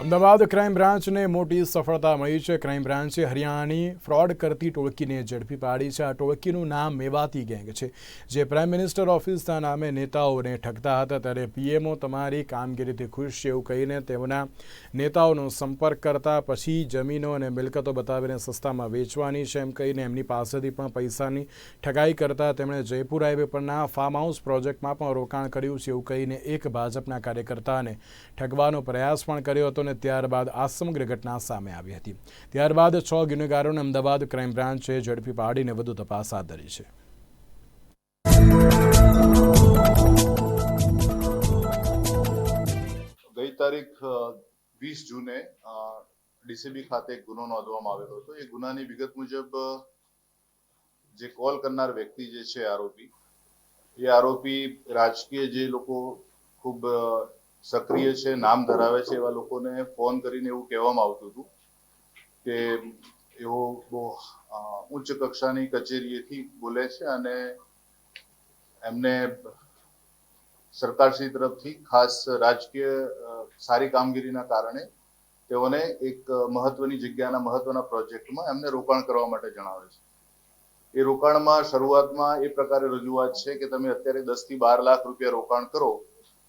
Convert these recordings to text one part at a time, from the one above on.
Ahmedabad crime બ્રાન્ચને મોટી સફળતા મળી છે. ક્રાઇમ બ્રાન્ચે હરિયાણાની ફ્રોડ કરતી ટોળકીને ઝડપી પાડી છે. આ ટોળકીનું નામ મેવાતી ગેંગ છે. જે પ્રાઇમ મિનિસ્ટર ઓફિસના નામે નેતાઓને ઠગતા હતા ત્યારે પીએમઓ તમારી કામગીરીથી ખુશ છે એવું કહીને તેમના નેતાઓનો સંપર્ક કરતા પછી જમીનો અને મિલકતો બતાવીને સસ્તામાં વેચવાની છે એમ કહીને એમની પાસેથી પણ પૈસાની ઠગાઈ કરતા તેમણે જયપુર હાઈવે પરના ફાર્મ હાઉસ પ્રોજેક્ટમાં પણ રોકાણ કર્યું છે એવું કહીને એક ભાજપના કાર્યકર્તાને ઠગવાનો પ્રયાસ પણ કર્યો હતો અને ત્યારબાદ આ સમગ્ર ઘટના સામે આવી હતી. ત્યારબાદ છ ગુનેગારોને અમદાવાદ ક્રાઇમ બ્રાન્ચે ઝડપી પાડીને વધુ તપાસ હાથ ધરી છે. ગઈ તારીખ વીસ જૂને ડીસીબી ખાતે ગુનો નોંધવામાં આવેલો હતો. એ ગુનાની વિગત મુજબ જે કોલ કરનાર વ્યક્તિ જે છે, આરોપી, એ આરોપી રાજકીય જે લોકો ખૂબ સક્રિય છે, નામ ધરાવે છે એવા લોકોને ફોન કરીને એવું કહેવામાં આવતું હતું કે એવો બહુ ઉચ્ચ કક્ષાની કચેરીએથી બોલે છે અને એમને સરકારશ્રી તરફથી ખાસ રાજકીય સારી કામગીરીના કારણે તેઓને એક મહત્વની જગ્યાના મહત્વના પ્રોજેક્ટમાં એમને રોકાણ કરવા માટે જણાવે છે. એ રોકાણમાં શરૂઆતમાં એ પ્રકારે રજૂઆત છે કે તમે અત્યારે દસથી બાર લાખ રૂપિયા રોકાણ કરો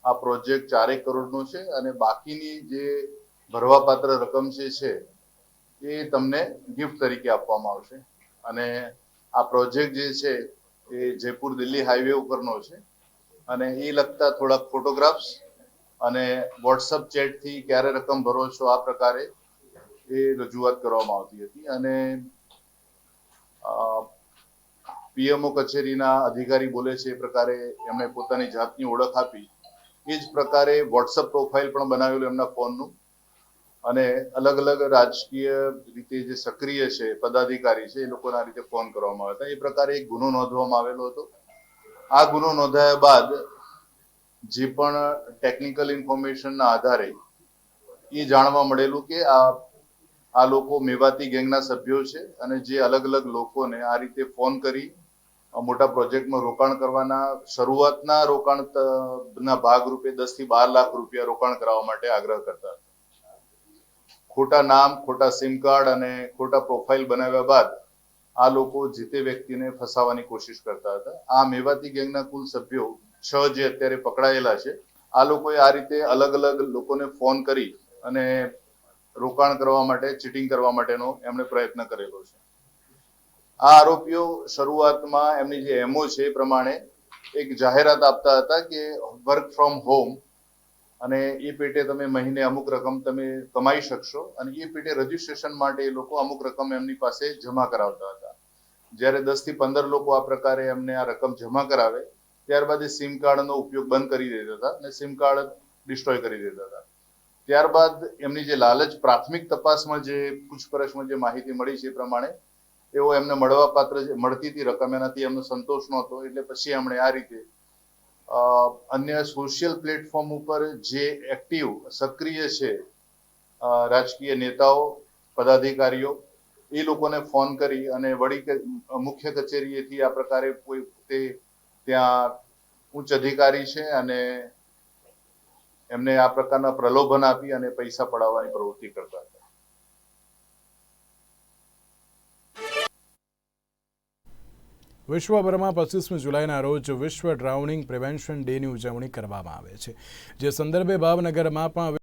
આ પ્રોજેક્ટ ચારેક કરોડનો છે અને બાકીની જે ભરવાપાત્ર રકમ જે છે, એ તમને ગિફ્ટ તરીકે આપવામાં આવશે. અને આ પ્રોજેક્ટ જે છે, એ જયપુર દિલ્હી હાઈવે ઉપરનો છે. અને એ લગતા થોડાક ફોટોગ્રાફ્સ અને વોટ્સઅપ ચેટથી ક્યારે રકમ ભરો છો આ પ્રકારે એ રજૂઆત કરવામાં આવતી હતી. અને પીએમઓ કચેરીના અધિકારી બોલે છે એ પ્રકારે એમણે પોતાની જાતની ઓળખ આપી. એ જ પ્રકારે વોટ્સઅપ પ્રોફાઇલ પણ બનાવેલું એમના ફોનનું. અને અલગ અલગ રાજકીય રીતે જે સક્રિય છે, પદાધિકારી છે, એ લોકોના રીતે ફોન કરવામાં આવ્યા હતા. એ પ્રકારે એક ગુનો નોંધવામાં આવેલો હતો. આ ગુનો નોંધાયા બાદ જે પણ ટેકનિકલ ઇન્ફોર્મેશનના આધારે એ જાણવા મળેલું કે આ આ લોકો મેવાતી ગેંગના સભ્યો છે અને જે અલગ અલગ લોકોને આ રીતે ફોન કરી મોટા પ્રોજેક્ટમાં રોકાણ કરવાના, શરૂઆતના રોકાણ ના ભાગરૂપે દસથી બાર લાખ રૂપિયા રોકાણ કરાવવા માટે આગ્રહ કરતા ખોટા નામ, ખોટા સિમ કાર્ડ અને ખોટા પ્રોફાઇલ બનાવ્યા બાદ આ લોકો જે તે વ્યક્તિને ફસાવવાની કોશિશ કરતા હતા. આ મેવાતી ગેંગના કુલ સભ્યો છ જે અત્યારે પકડાયેલા છે, આ લોકોએ આ રીતે અલગ અલગ લોકોને ફોન કરી અને રોકાણ કરવા માટે, ચીટિંગ કરવા માટેનો એમણે પ્રયત્ન કરેલો છે. આ આરોપીઓ શરૂઆતમાં એમની જે એમઓ છે એ પ્રમાણે એક જાહેરાત આપતા હતા કે વર્ક ફ્રોમ હોમ અને એ પેટે તમે મહિને અમુક રકમ તમે કમાઈ શકશો અને એ પેટે રજીસ્ટ્રેશન માટે એ લોકો અમુક રકમ એમની પાસે જમા કરાવતા હતા. જ્યારે દસથી પંદર લોકો આ પ્રકારે એમને આ રકમ જમા કરાવે, ત્યારબાદ એ સિમ કાર્ડનો ઉપયોગ બંધ કરી દેતા હતા અને સિમ કાર્ડ ડિસ્ટ્રોય કરી દેતા હતા. ત્યારબાદ એમની જે લાલચ પ્રાથમિક તપાસમાં જે પૂછપરછમાં જે માહિતી મળી છે એ પ્રમાણે એવો એમને મળવા પાત્ર મળતી હતી રકમ. એનાથી એમનો સંતોષ નહોતો. એટલે પછી એમણે આ રીતે અન્ય સોશિયલ પ્લેટફોર્મ ઉપર જે એક્ટિવ સક્રિય છે રાજકીય નેતાઓ, પદાધિકારીઓ, એ લોકોને ફોન કરી અને વડી મુખ્ય કચેરીએથી આ પ્રકારે કોઈ તે ત્યાં ઉચ્ચ અધિકારી છે અને એમને આ પ્રકારના પ્રલોભન આપી અને પૈસા પડાવવાની પ્રવૃત્તિ કરતા વિશ્વભરમાં પચીસમી જુલાઈના રોજ વિશ્વ ડ્રાઉનિંગ પ્રિવેન્શન ડેની ઉજવણી કરવામાં આવે છે. જે સંદર્ભે ભાવનગરમાં પણ